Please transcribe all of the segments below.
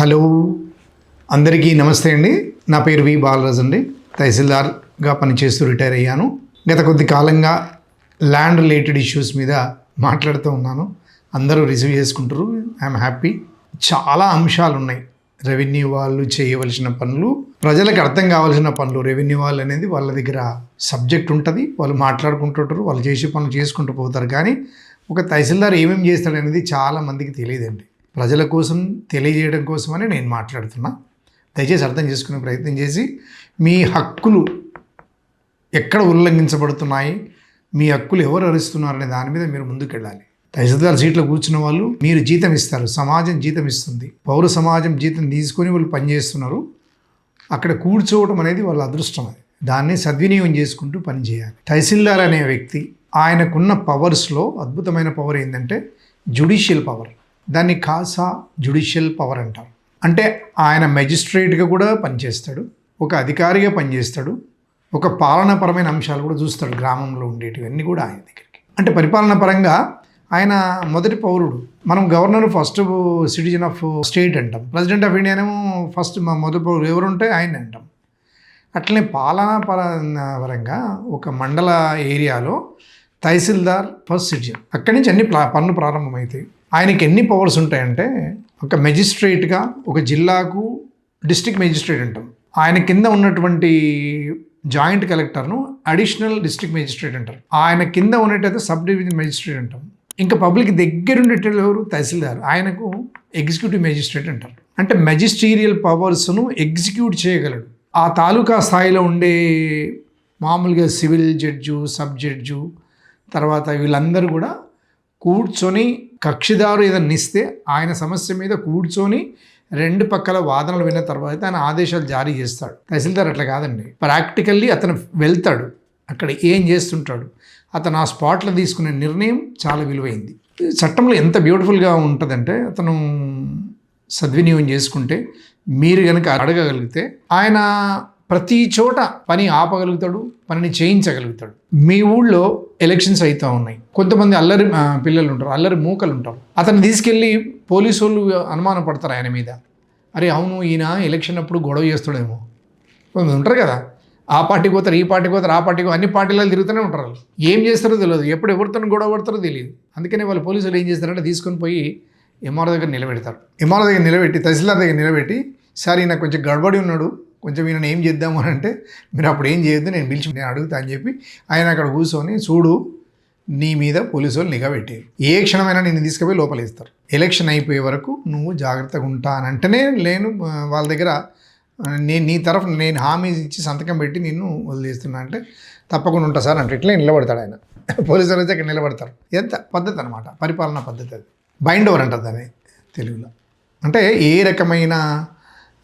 Hello. అందరికీ నమస్తే అండి. నా పేరు వి బాలరాజ్ అండి. తహసీల్దార్గా పనిచేస్తూ రిటైర్ అయ్యాను. గత కొద్ది కాలంగా ల్యాండ్ రిలేటెడ్ ఇష్యూస్ మీద మాట్లాడుతూ ఉన్నాను. అందరూ రిసీవ్ చేసుకుంటారు. I'm happy. చాలా అంశాలు ఉన్నాయి. రెవెన్యూ వాళ్ళు చేయవలసిన పనులు ప్రజలకు అర్థం కావాల్సిన పనులు రెవెన్యూ వాళ్ళు అనేది వాళ్ళ దగ్గర సబ్జెక్ట్ ఉంటుంది. వాళ్ళు మాట్లాడుకుంటుంటారు వాళ్ళు చేసే పనులు చేసుకుంటూ పోతారు. కానీ ఒక తహసీల్దార్ ఏమేమి చేస్తాడనేది చాలామందికి చాలా మందికి తెలియదండి. ప్రజల కోసం తెలియజేయడం కోసమని నేను మాట్లాడుతున్నా. దయచేసి అర్థం చేసుకునే ప్రయత్నం చేసి మీ హక్కులు ఎక్కడ ఉల్లంఘించబడుతున్నాయి మీ హక్కులు ఎవరు అరుస్తున్నారనే దాని మీద మీరు ముందుకు వెళ్ళాలి తహసీల్దార్ సీట్లో కూర్చున్న వాళ్ళు మీరు జీతం ఇస్తారు సమాజం జీతం ఇస్తుంది పౌర సమాజం జీతం తీసుకొని వాళ్ళు పనిచేస్తున్నారు అక్కడ కూర్చోవడం అనేది వాళ్ళ అదృష్టం అది. దాన్ని సద్వినియోగం చేసుకుంటూ పనిచేయాలి తహసీల్దార్ అనే వ్యక్తి ఆయనకున్న పవర్స్లో అద్భుతమైన పవర్ ఏంటంటే జుడిషియల్ పవర్. దాన్ని కాసా జుడిషియల్ పవర్ అంటారు. అంటే ఆయన మెజిస్ట్రేట్గా కూడా పనిచేస్తాడు ఒక అధికారిగా పనిచేస్తాడు ఒక పాలనాపరమైన అంశాలు కూడా చూస్తాడు గ్రామంలో ఉండేటివన్నీ కూడా ఆయన దగ్గరికి. అంటే పరిపాలన పరంగా ఆయన మొదటి పౌరుడు. మనం governor first citizen of state అంటాం. ప్రెసిడెంట్ ఆఫ్ ఇండియానేమో ఫస్ట్ మా మొదటి పౌరుడు. ఎవరుంటే ఆయన అంటాం. అట్లనే పాలనా పర- పరంగా ఒక మండల ఏరియాలో తహసీల్దార్ ఫస్ట్ సిటిజన్. అక్కడి నుంచి అన్ని ప్లా పనులు ప్రారంభమవుతాయి. ఆయనకి ఎన్ని పవర్స్ ఉంటాయంటే ఒక మెజిస్ట్రేట్గా ఒక జిల్లాకు డిస్ట్రిక్ట్ మెజిస్ట్రేట్ అంటాం. ఆయన కింద ఉన్నటువంటి జాయింట్ కలెక్టర్ను అడిషనల్ డిస్ట్రిక్ట్ మెజిస్ట్రేట్ అంటారు. ఆయన కింద ఉన్నట్టయితే సబ్ డివిజన్ మెజిస్ట్రేట్ అంటాం. ఇంకా పబ్లిక్ దగ్గర ఉండేటోళ్ళు ఎవరు? తహసీల్దార్. ఆయనకు ఎగ్జిక్యూటివ్ మెజిస్ట్రేట్ అంటారు. అంటే మెజిస్టీరియల్ పవర్స్ను ఎగ్జిక్యూట్ చేయగలడు. ఆ తాలూకా స్థాయిలో ఉండే మామూలుగా సివిల్ జడ్జు సబ్ జడ్జు తర్వాత వీళ్ళందరూ కూడా కూర్చొని కక్షిదారు ఏదన్నా ఇస్తే ఆయన సమస్య మీద కూర్చొని రెండు పక్కల వాదనలు విన్న తర్వాత ఆయన ఆదేశాలు జారీ చేస్తాడు. తహసీల్దార్ అట్లా కాదండి. ప్రాక్టికల్లీ అతను వెళ్తాడు. అక్కడ ఏం చేస్తుంటాడు? అతను ఆ స్పాట్లో తీసుకునే నిర్ణయం చాలా విలువైంది. చట్టంలో ఎంత బ్యూటిఫుల్గా ఉంటుందంటే అతను సద్వినియోగం చేసుకుంటే మీరు కనుక అడగగలిగితే ఆయన ప్రతి చోట పని ఆపగలుగుతాడు పనిని చేయించగలుగుతాడు. మీ ఊళ్ళో ఎలక్షన్స్ అవుతూ ఉన్నాయి. కొంతమంది అల్లరి పిల్లలు ఉంటారు అల్లరి మూకలు ఉంటారు అతను తీసుకెళ్ళి పోలీసు వాళ్ళు అనుమానం పడతారు ఆయన మీద. అరే అవును ఈయన ఎలక్షన్ అప్పుడు గొడవ చేస్తాడేమో. ఉంటారు కదా. ఆ పార్టీకి పోతారు ఈ పార్టీకి పోతారు ఆ పార్టీకి అన్ని పార్టీలలో తిరుగుతూనే ఉంటారు వాళ్ళు. ఏం చేస్తారో తెలియదు. ఎప్పుడు ఎవరితో గొడవ పడతారో తెలియదు. అందుకనే వాళ్ళు పోలీసులు ఏం చేస్తారంటే తీసుకొని పోయి ఎంఆర్ దగ్గర నిలబెడతారు. ఎంఆర్ దగ్గర నిలబెట్టి తహసీల్దార్ దగ్గర నిలబెట్టి సార్ ఈయన కొంచెం గడబడి ఉన్నాడు. కొంచెం ఈయన ఏం చేద్దాము అని అంటే మీరు అప్పుడు ఏం చేయొద్దు నేను పిలిచి నేను అడుగుతా అని చెప్పి ఆయన అక్కడ కూర్చొని చూడు నీ మీద పోలీసు వాళ్ళు నిఘా పెట్టారు. ఏ క్షణమైనా నేను తీసుకుపోయి లోపలేస్తారు. ఎలక్షన్ అయిపోయే వరకు నువ్వు జాగ్రత్తగా ఉంటా అని అంటేనే నేను వాళ్ళ దగ్గర నేను నీ తరఫు నేను హామీ ఇచ్చి సంతకం పెట్టి నిన్ను వదిలేస్తున్నా అంటే తప్పకుండా ఉంటా సార్ అంటే ఇట్లా నిలబడతాడు ఆయన. పోలీసులు వచ్చి అక్కడ నిలబడతారు. ఎంత పద్ధతి అనమాట పరిపాలనా పద్ధతి అది. బైండ్ ఓవర్ అంటారు దాన్ని తెలుగులో. అంటే ఏ రకమైన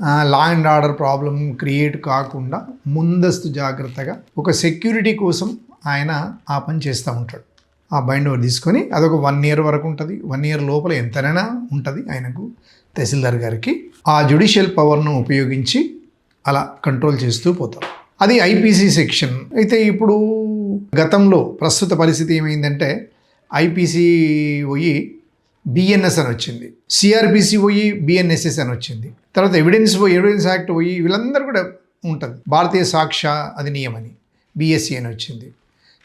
law and order problem create కాకుండా ముందస్తు జాగ్రత్తగా ఒక సెక్యూరిటీ కోసం ఆయన ఆ పని చేస్తూ ఉంటాడు. ఆ బైండ్ ఓవర్ తీసుకొని అదొక వన్ ఇయర్ వరకు ఉంటుంది. వన్ ఇయర్ లోపల ఎంతనైనా ఉంటుంది ఆయనకు తహసీల్దార్ గారికి. ఆ జుడిషియల్ పవర్ను ఉపయోగించి అలా కంట్రోల్ చేస్తూ పోతారు. అది ఐపీసీ సెక్షన్ అయితే ఇప్పుడు గతంలో ప్రస్తుత పరిస్థితి ఏమైందంటే ఐపీసీ పోయి బిఎన్ఎస్ అని వచ్చింది. సిఆర్పిసి పోయి బిఎన్ఎస్ఎస్ అని వచ్చింది. తర్వాత ఎవిడెన్స్ పోయి ఎవిడెన్స్ యాక్ట్ పోయి వీళ్ళందరూ కూడా ఉంటుంది. భారతీయ సాక్ష్య అధినియం అని బిఎస్సి అని వచ్చింది.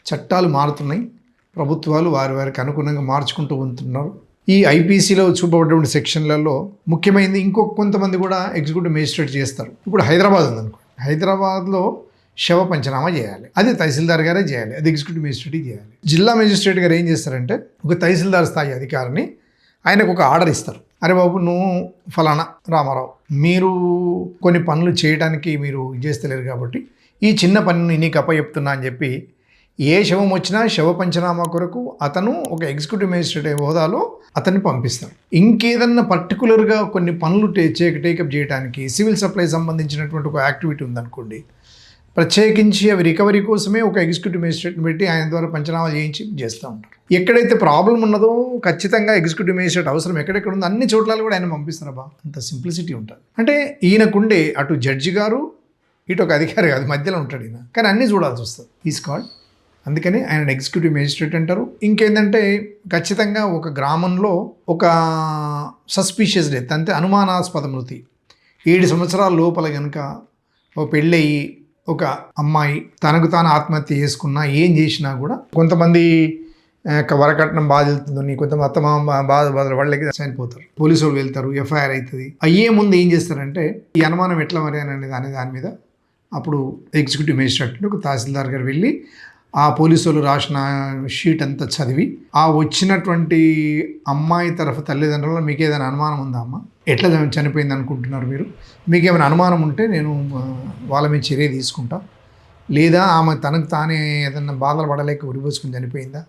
చట్టాలు మారుతున్నాయి. ప్రభుత్వాలు వారి వారికి అనుగుణంగా మార్చుకుంటూ ఉంటున్నారు. ఈ ఐపీసీలో చూపబడినటువంటి సెక్షన్లలో ముఖ్యమైనది ఇంకొక కొంతమంది కూడా ఎగ్జిక్యూటివ్ మేజిస్ట్రేట్ చేస్తారు. ఇప్పుడు హైదరాబాద్ ఉందనుకో హైదరాబాద్లో శవ పంచనామా చేయాలి. అది తహసీల్దార్ గారే చేయాలి. అది ఎగ్జిక్యూటివ్ మేజిస్ట్రేట్ చేయాలి. జిల్లా మేజిస్ట్రేట్ గారు ఏం చేస్తారంటే ఒక తహసీల్దార్ స్థాయి అధికారిని ఆయనకు ఒక ఆర్డర్ ఇస్తారు. అరే బాబు నువ్వు ఫలానా రామారావు మీరు కొన్ని పనులు చేయడానికి మీరు ఇది చేస్తలేరు కాబట్టి ఈ చిన్న పనిని నీకు అప్పచెప్తున్నా అని చెప్పి ఏ శవం వచ్చినా శవ పంచనామా కొరకు అతను ఒక ఎగ్జిక్యూటివ్ మేజిస్ట్రేట్ హోదాలో అతన్ని పంపిస్తారు ఇంకేదన్నా పర్టికులర్గా కొన్ని పనులు టే టేకప్ చేయడానికి సివిల్ సప్లై సంబంధించినటువంటి ఒక యాక్టివిటీ ఉందనుకోండి ప్రత్యేకించి అవి రికవరీ కోసమే ఒక ఎగ్జిక్యూటివ్ మేజిస్ట్రేట్ని పెట్టి ఆయన ద్వారా పంచనామా చేయించి చేస్తూ ఉంటారు. ఎక్కడైతే ప్రాబ్లం ఉన్నదో ఖచ్చితంగా ఎగ్జిక్యూటివ్ మేజిస్ట్రేట్ అవసరం ఎక్కడెక్కడ ఉందో అన్ని చోట్ల కూడా ఆయన పంపిస్తున్నారు బా అంత సింప్లిసిటీ ఉంటుంది. అంటే ఈయనకుండే అటు జడ్జి గారు ఇటు ఒక అధికారి కాదు మధ్యలో ఉంటాడు ఈయన. కానీ అన్నీ చూడాల్సి వస్తుంది. ఈస్ కాల్డ్ అందుకని ఆయన ఎగ్జిక్యూటివ్ మేజిస్ట్రేట్ అంటారు. ఇంకేంటంటే ఖచ్చితంగా ఒక గ్రామంలో ఒక సస్పీషియస్ డెత్ అంటే అనుమానాస్పద మృతి. ఏడు సంవత్సరాల లోపల కనుక ఓ పెళ్ళయి ఒక అమ్మాయి తనకు తాను ఆత్మహత్య చేసుకున్నా ఏం చేసినా కూడా కొంతమంది వరకట్నం బాధితుంది కొంతమంది అత్తమామ బాధ బాధలు వాళ్ళకి చనిపోతారు. పోలీసు వాళ్ళు వెళ్తారు ఎఫ్ఐఆర్ అవుతుంది. అయ్యే ముందు ఏం చేస్తారంటే ఈ అనుమానం ఎట్లా మరి అని అనేది అనే దాని మీద అప్పుడు ఎగ్జిక్యూటివ్ మేజిస్ట్రేట్ ఒక తహసీల్దార్ గారు వెళ్ళి ఆ పోలీసు వాళ్ళు రాసిన షీట్ అంతా చదివి ఆ వచ్చినటువంటి అమ్మాయి తరఫు తల్లిదండ్రుల్లో మీకు ఏదైనా అనుమానం ఉందా అమ్మ? ఎట్లా చనిపోయింది అనుకుంటున్నారు మీరు? మీకు ఏమైనా అనుమానం ఉంటే నేను వాళ్ళ మీద చర్య తీసుకుంటా. లేదా ఆమె తనకు తానే ఏదన్నా బాధలు పడలేక ఉరిపోసుకుని చనిపోయిందా?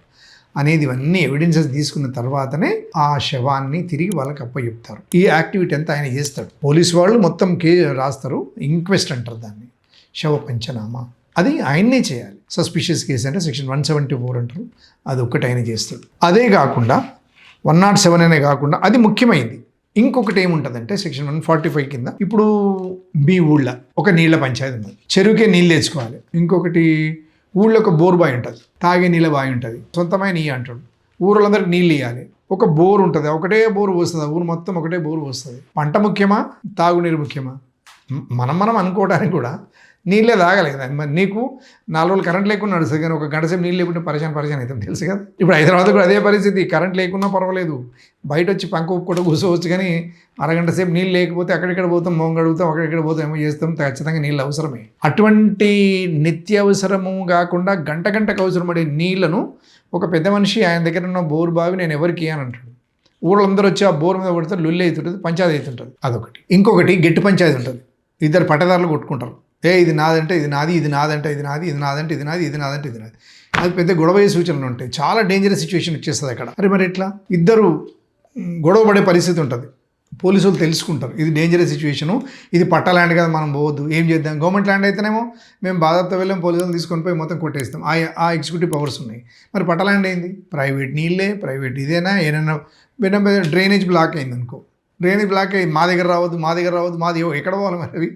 అనేది ఇవన్నీ ఎవిడెన్సెస్ తీసుకున్న తర్వాతనే ఆ శవాన్ని తిరిగి వాళ్ళకి అప్పచెప్తారు ఈ యాక్టివిటీ అంతా ఆయన చేస్తాడు. పోలీస్ వాళ్ళు మొత్తం కే రాస్తారు. ఇంక్వెస్ట్ అంటారు దాన్ని. శవ పంచనామా. అది ఆయన్నే చేయాలి. సస్పిషియస్ కేసు అంటే సెక్షన్ వన్ సెవెంటీ ఫోర్ అంటారు. అది ఒక్కటి ఆయన చేస్తాడు. అదే కాకుండా వన్ నాట్ సెవెన్ అనే కాకుండా అది ముఖ్యమైంది. ఇంకొకటి ఏముంటుందంటే సెక్షన్ వన్ ఫార్టీ ఫైవ్ కింద ఇప్పుడు మీ ఊళ్ళో ఒక నీళ్ళ పంచాయతీ ఉంది చెరువుకే నీళ్ళు తెచ్చుకోవాలి. ఇంకొకటి ఊళ్ళో ఒక బోర్ బావి ఉంటుంది. తాగే నీళ్ళ బావి ఉంటుంది. సొంతమైన నీళ్ళు అంటాడు. ఊళ్ళందరికి నీళ్ళు ఇవ్వాలి ఒక బోర్ ఉంటుంది. ఒకటే బోర్ పోస్తుంది. ఊరు మొత్తం ఒకటే బోర్ పోస్తుంది. పంట ముఖ్యమా? తాగునీరు ముఖ్యమా? మనం మనం అనుకోవడానికి కూడా నీళ్ళే తాగాలి కదా మరి నీకు నాలుగు రోజులు కరెంట్ లేకుండా నడుస్తుంది కానీ ఒక గంట సేపు నీళ్ళు లేకుంటే పరిచయం పరిచయం అవుతాం తెలుసు కదా? ఇప్పుడు హైదరాబాద్ కూడా అదే పరిస్థితి. కరెంట్ లేకున్నా పర్వాలేదు. బయట వచ్చి పంక ఒప్పుకుంటూ కూర్చోవచ్చు కానీ అరగంట సేపు నీళ్ళు లేకపోతే అక్కడిక్కడ పోతాం మొంగ అడుగుతాం అక్కడిక్కడ పోతాం ఏమో చేస్తాం. ఖచ్చితంగా నీళ్ళు అవసరమే. అటువంటి నిత్యావసరము కాకుండా గంట గంటకు అవసరపడే నీళ్ళను ఒక పెద్ద మనిషి ఆయన దగ్గర ఉన్న బోరు బావి నేను ఎవరికి అని అంటాడు. ఊళ్ళందరూ వచ్చి ఆ బోర్ మీద పడితే లొల్లి అవుతుంటుంది పంచాయతీ అవుతుంటుంది. అదొకటి. ఇంకొకటి గట్టి పంచాయతీ ఉంటుంది. ఇద్దరు పట్టదారులు కొట్టుకుంటారు. ఏ ఇది నాదంటే ఇది నాది ఇది నాదంటే ఇది నాది ఇది నాదంటే ఇది నాది ఇది నాదంటే ఇది నాది. అది పెద్ద గొడవయ్యే సూచనలు ఉంటాయి. చాలా డేంజరస్ సిచ్యువేషన్ వచ్చేస్తుంది అక్కడ. మరి మరి ఎట్లా? ఇద్దరు గొడవ పడే పరిస్థితి ఉంటుంది. పోలీసులు తెలుసుకుంటారు. ఇది డేంజరస్ సిచ్యువేషను ఇది పట్ట ల్యాండ్ కదా మనం పోవద్దు. ఏం చేద్దాం? గవర్నమెంట్ ల్యాండ్ అయితేనేమో మేము బాధతో వెళ్ళాం పోలీసులు తీసుకొని పోయి మొత్తం కొట్టేస్తాం. ఆ ఆ ఎగ్జిక్యూటివ్ పవర్స్ ఉన్నాయి. మరి పట్ట ల్యాండ్ ఏంది? ప్రైవేట్ నీళ్ళే ప్రైవేట్ ఇదేనా? ఏదైనా డ్రైనేజ్ బ్లాక్ అయింది అనుకో డ్రైనేజ్ బ్లాక్ అయ్యి మా దగ్గర రావద్దు మా దగ్గర రావద్దు మాది ఎక్కడ పోవాలి మరి అవి?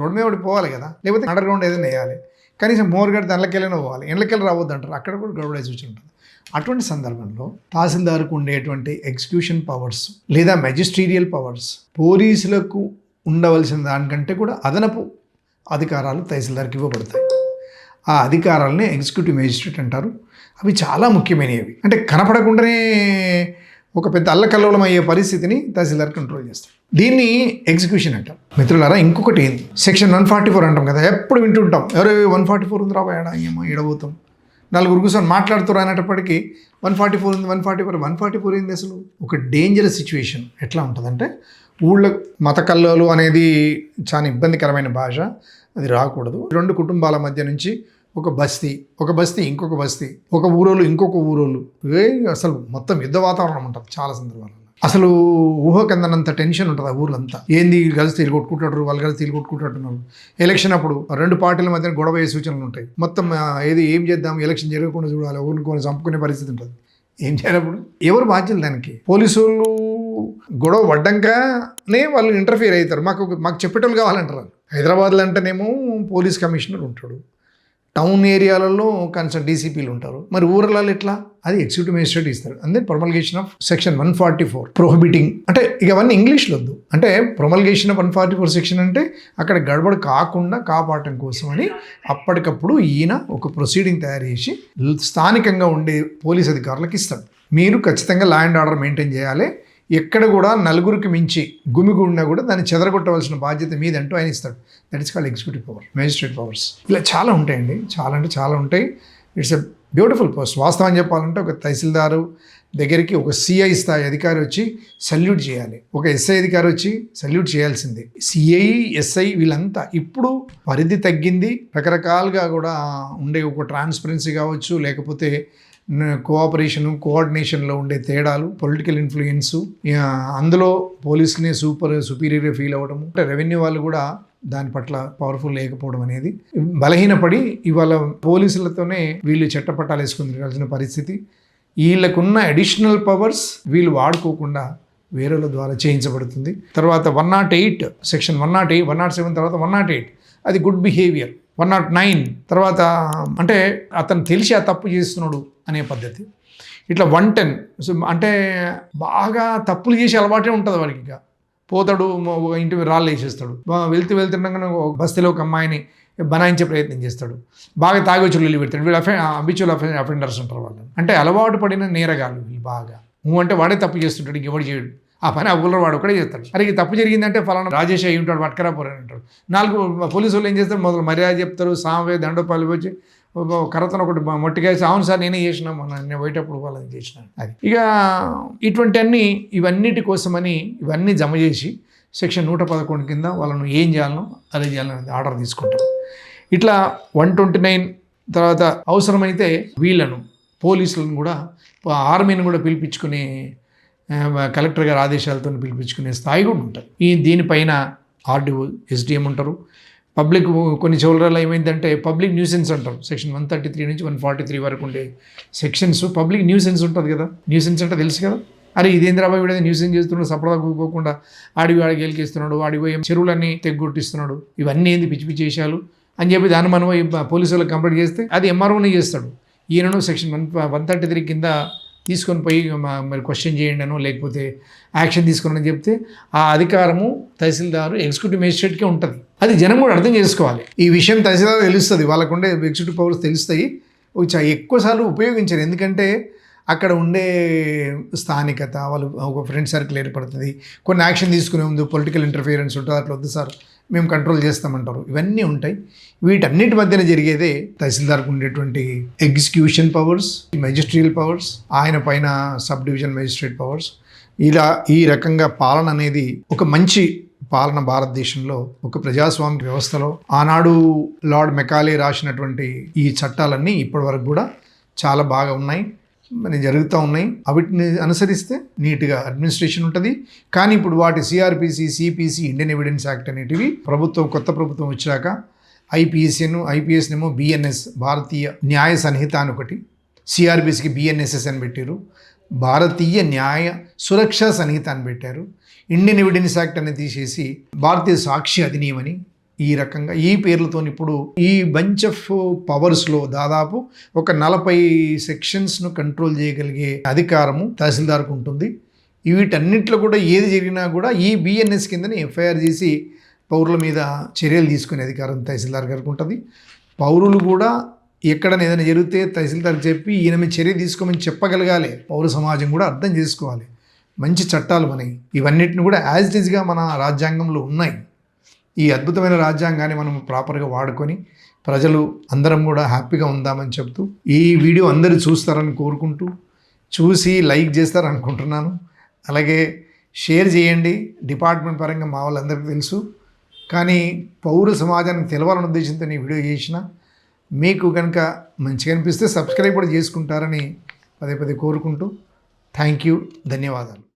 రోడ్డు మీద ఒకటి పోవాలి కదా. లేకపోతే అండర్ గ్రౌండ్ ఏదైనా వేయాలి. కనీసం మోర్ గడి పోవాలి. ఎండ్లకెళ్ళి రావద్దు అంటారు. అక్కడ కూడా గొడవ సూచన ఉంటుంది. అటువంటి సందర్భంలో తహసీల్దార్కు ఉండేటువంటి ఎగ్జిక్యూషన్ పవర్స్ లేదా మెజిస్ట్రీరియల్ పవర్స్ పోలీసులకు ఉండవలసిన దానికంటే కూడా అదనపు అధికారాలు తహసీల్దార్కి ఇవ్వబడతాయి. ఆ అధికారాలనే ఎగ్జిక్యూటివ్ మేజిస్ట్రేట్ అంటారు. అవి చాలా ముఖ్యమైనవి. అంటే కనపడకుండానే ఒక పెద్ద అల్లకల్లోలం అయ్యే పరిస్థితిని తహసీల్దార్ కంట్రోల్ చేస్తారు దీన్ని ఎగ్జిక్యూషన్ అంటాం మిత్రులారా ఇంకొకటి ఏంది? సెక్షన్ వన్ ఫార్టీ ఫోర్ అంటాం కదా ఎప్పుడు వింటుంటాం. ఎవరు వన్ ఫార్టీ ఫోర్ ఉంది రాబోయాడా ఏమో ఎడబోతాం నలుగురు కూర్చొని మాట్లాడుతారు అనేటప్పటికీ వన్ ఫార్టీ ఫోర్ ఉంది one forty four one forty four ఏంది అసలు? ఒక డేంజరస్ సిచ్యువేషన్ ఎట్లా ఉంటుందంటే ఊళ్ళో మత కల్లోలు అనేది చాలా ఇబ్బందికరమైన భాష అది రాకూడదు. రెండు కుటుంబాల మధ్య నుంచి ఒక బస్తీ ఒక బస్తీ ఇంకొక బస్తీ ఒక ఊరోళ్ళు ఇంకొక ఊరోళ్ళు. ఏ అసలు మొత్తం యుద్ధ వాతావరణం ఉంటుంది చాలా సందర్భాలు అసలు ఊహకందనంత టెన్షన్ ఉంటుంది ఆ ఊర్లంతా. ఏంది వీళ్ళు కలిసి తీలు కొట్టుకుంటారు వాళ్ళు కలిసి తీలు కొట్టుకుంటున్నారు ఎలక్షన్ అప్పుడు రెండు పార్టీల మధ్య గొడవ అయ్యే సూచనలు ఉంటాయి. మొత్తం ఏది ఏం చేద్దాం ఎలక్షన్ జరగకుండా చూడాలి ఊరిని కొన్ని చంపుకునే పరిస్థితి ఉంటుంది. ఏం చేయాలప్పుడు ఎవరు బాధ్యులు దానికి? పోలీసు వాళ్ళు గొడవ పడ్డాకనే వాళ్ళు ఇంటర్ఫియర్ అవుతారు. మాకు మాకు చెప్పేటోళ్ళు కావాలంటారు హైదరాబాద్లో అంటేనేమో పోలీస్ కమిషనర్ ఉంటాడు. టౌన్ ఏరియాలలో కన్సర్న్ డీసీపీలు ఉంటారు. మరి ఊర్లలో ఎట్లా? అది ఎగ్జిక్యూటివ్ మేజిస్ట్రేట్ ఇస్తారు. అందే promulgation of section one forty four prohibiting అంటే ఇక అవన్నీ ఇంగ్లీష్లో వద్దు. అంటే promulgation of one forty four section అంటే అక్కడ గడబడ కాకుండా కాపాడటం కోసం అని అప్పటికప్పుడు ఈయన ఒక ప్రొసీడింగ్ తయారు చేసి స్థానికంగా ఉండే పోలీస్ అధికారులకు ఇస్తాడు మీరు ఖచ్చితంగా లా అండ్ ఆర్డర్ మెయింటైన్ చేయాలి. ఎక్కడ కూడా నలుగురికి మించి గుమిగుడినా కూడా దాన్ని చెదరగొట్టవలసిన బాధ్యత మీదంటూ ఆయన ఇస్తాడు. That is called executive power magistrate powers ఇలా చాలా ఉంటాయండి. చాలా అంటే చాలా ఉంటాయి. ఇట్స్ ఎ బ్యూటిఫుల్ పోస్ట్ వాస్తవం చెప్పాలంటే ఒక తహసీల్దారు దగ్గరికి ఒక సిఐ స్థాయి అధికారి వచ్చి సల్యూట్ చేయాలి. ఒక ఎస్ఐ అధికారి వచ్చి సల్యూట్ చేయాల్సిందే. సిఐ ఎస్ఐ వీళ్ళంతా ఇప్పుడు పరిధి తగ్గింది. రకరకాలుగా కూడా ఉండే ఒక ట్రాన్స్పరెన్సీ కావచ్చు లేకపోతే కోఆపరేషను కోఆర్డినేషన్లో ఉండే తేడాలు పొలిటికల్ ఇన్ఫ్లుయెన్సు అందులో పోలీసులనే సూపర్ సుపీరియర్గా ఫీల్ అవ్వడం అంటే రెవెన్యూ వాళ్ళు కూడా దాని పట్ల పవర్ఫుల్ లేకపోవడం అనేది. బలహీనపడి ఇవాళ పోలీసులతోనే వీళ్ళు చట్టపట్టాలు వేసుకుని తిరగాల్సిన పరిస్థితి. వీళ్ళకున్న అడిషనల్ పవర్స్ వీళ్ళు వాడుకోకుండా వేరేల ద్వారా చేయించబడుతుంది. తర్వాత one not eight section one not eight one not seven తర్వాత వన్ నాట్ ఎయిట్. అది good behaviour. One not nine తర్వాత అంటే అతను తెలిసి ఆ తప్పు చేస్తున్నాడు అనే పద్ధతి. ఇట్లా వన్ టెన్ అంటే బాగా తప్పులు చేసే అలవాటే ఉంటుంది వాడికి ఇక. పోతాడు ఇంటి రాళ్ళు వేసేస్తాడు. వెళ్తూ వెళ్తుండగానే ఒక బస్తీలో ఒక అమ్మాయిని బనాయించే ప్రయత్నం చేస్తాడు. బాగా తాగొచ్చు వెళ్ళి పెడతాడు. వీళ్ళు అఫె అబిచువల్ అఫెండర్స్ ఉంటారు వాళ్ళు అంటే అలవాటు పడిన నేరగాళ్ళు వీళ్ళు బాగా. నువ్వు అంటే వాడే తప్పు చేస్తుంటాడు ఇంకెవడు చేయడు. ఆ పని ఆ ఊళ్ళో వాడు ఒకడే చేస్తాడు. అరే ఈ తప్పు జరిగిందంటే ఫలానా రాజేష్ అయ్యి ఉంటాడు పట్టుకరాపోరు అని అంటాడు. నాలుగు పోలీసు వాళ్ళు ఏం చేస్తారు? మొదలు మర్యాద చెప్తారు సామే దండోపాలు వచ్చి కరతన ఒకటి మొట్టికేసి అవును సార్ నేనే చేసిన మొన్న నేను పోయేటప్పుడు వాళ్ళని చేసిన అది. ఇక ఇటువంటి అన్ని ఇవన్నిటి కోసమని ఇవన్నీ జమ చేసి సెక్షన్ నూట పదకొండు కింద వాళ్ళను ఏం చేయాలనో అదే చేయాలని ఆర్డర్ తీసుకుంటారు. ఇట్లా వన్ ట్వంటీ నైన్ తర్వాత అవసరమైతే వీళ్ళను పోలీసులను కూడా ఆర్మీని కూడా పిలిపించుకునే కలెక్టర్ గారి ఆదేశాలతో పిలిపించుకునే స్థాయి కూడా ఉంటుంది. ఈ దీనిపైన ఆర్డీఓ ఎస్డిఎం ఉంటారు. పబ్లిక్ కొన్ని చోట్ల ఏమైందంటే పబ్లిక్ న్యూసెన్స్ అంటారు. సెక్షన్ వన్ థర్టీ త్రీ నుంచి వన్ ఫార్టీ త్రీ వరకు ఉండే సెక్షన్స్. పబ్లిక్ న్యూసెన్స్ ఉంటుంది కదా. న్యూసెన్స్ అంటే తెలుసు కదా. అరే ఇదేంద్రాబాయి వీడేదో న్యూసెన్స్ చేస్తున్నాడు సపడా కూకోకుండా ఆడివి ఆడికి గెలికిస్తున్నాడు ఆడికి చెరువులన్నీ తెగ్గొట్టిస్తున్నాడు. ఇవన్నీ ఏంది పిచ్చి పిచ్చి చేశాలు అని చెప్పి దాన్ని మనం పోలీసు వాళ్ళకి కంప్లైంట్ చేస్తే అది ఎంఆర్ఓనే చేస్తాడు. ఈయనను section one one thirty three కింద తీసుకొని పోయి మరి క్వశ్చన్ చేయండి అనో లేకపోతే యాక్షన్ తీసుకోండి అని చెప్తే ఆ అధికారము తహసీల్దారు ఎగ్జిక్యూటివ్ మేజిస్ట్రేట్కే ఉంటుంది. అది జనం కూడా అర్థం చేసుకోవాలి. ఈ విషయం తహసీల్దార్ తెలుస్తుంది. వాళ్ళకుండే ఎగ్జిక్యూటివ్ పవర్స్ తెలుస్తాయి. ఎక్కువసార్లు ఉపయోగించారు. ఎందుకంటే అక్కడ ఉండే స్థానికత వాళ్ళు ఒక ఫ్రెండ్ సర్కిల్ ఏర్పడుతుంది. కొన్ని యాక్షన్ తీసుకునే ముందు పొలిటికల్ ఇంటర్ఫియరెన్స్ ఉంటుంది. అట్లా వద్దు సార్. మేము కంట్రోల్ చేస్తామంటారు. ఇవన్నీ ఉంటాయి. వీటన్నిటి మధ్యన జరిగేదే తహసీల్దార్కు ఉండేటువంటి ఎగ్జిక్యూషన్ పవర్స్ మెజిస్ట్రియల్ పవర్స్ ఆయన పైన సబ్ డివిజన్ మెజిస్ట్రేట్ పవర్స్ ఇలా ఈ రకంగా పాలన అనేది ఒక మంచి పాలన భారతదేశంలో ఒక ప్రజాస్వామ్య వ్యవస్థలో ఆనాడు లార్డ్ మెకాలే రాసినటువంటి ఈ చట్టాలన్నీ ఇప్పటి వరకు కూడా చాలా బాగా ఉన్నాయి. మరి జరుగుతూ ఉన్నాయి. వాటిని అనుసరిస్తే నీట్గా అడ్మినిస్ట్రేషన్ ఉంటుంది. కానీ ఇప్పుడు వాటి CrPC CPC Indian evidence act అనేటివి ప్రభుత్వం కొత్త ప్రభుత్వం వచ్చాక ఐపీఎస్ఎన్ ఐపీఎస్నేమో బిఎన్ఎస్ భారతీయ న్యాయ సంహిత అని ఒకటి సిఆర్బిసికి బిఎన్ఎస్ఎస్ అని పెట్టారు భారతీయ న్యాయ సురక్షా సంహిత అని పెట్టారు. ఇండియన్ ఎవిడెన్స్ యాక్ట్ అని తీసేసి భారతీయ సాక్షి అధినియమని ఈ రకంగా ఈ పేర్లతో ఇప్పుడు ఈ బంచ్ ఆఫ్ పవర్స్లో దాదాపు ఒక నలభై సెక్షన్స్ను కంట్రోల్ చేయగలిగే అధికారము తహసీల్దార్కు ఉంటుంది. వీటన్నిటిలో కూడా ఏది జరిగినా కూడా ఈ బిఎన్ఎస్ కిందని ఎఫ్ఐఆర్ చేసి పౌరుల మీద చర్యలు తీసుకునే అధికారం తహసీల్దార్ గారికి ఉంటుంది. పౌరులు కూడా ఎక్కడైనా ఏదైనా జరిగితే తహసీల్దార్కి చెప్పి ఈయన మీద చర్య తీసుకోమని చెప్పగలగాలి. పౌర సమాజం కూడా అర్థం చేసుకోవాలి. మంచి చట్టాలు మనవి. ఇవన్నిటిని కూడా యాజ్ ఇట్ ఈజ్గా మన రాజ్యాంగంలో ఉన్నాయి. ఈ అద్భుతమైన రాజ్యాంగాన్ని మనం ప్రాపర్గా వాడుకొని ప్రజలు అందరం కూడా హ్యాపీగా ఉందామని చెప్తూ ఈ వీడియో అందరూ చూస్తారని కోరుకుంటూ చూసి లైక్ చేస్తారు అనుకుంటున్నాను. అలాగే షేర్ చేయండి. డిపార్ట్మెంట్ పరంగా మా వాళ్ళందరికీ తెలుసు. కానీ పౌర సమాజానికి తెలవాలని ఉద్దేశంతో నేను వీడియో చేసిన. మీకు కనుక మంచిగా అనిపిస్తే సబ్స్క్రైబ్ కూడా చేసుకుంటారని పదే పదే కోరుకుంటూ థ్యాంక్ యూ. ధన్యవాదాలు.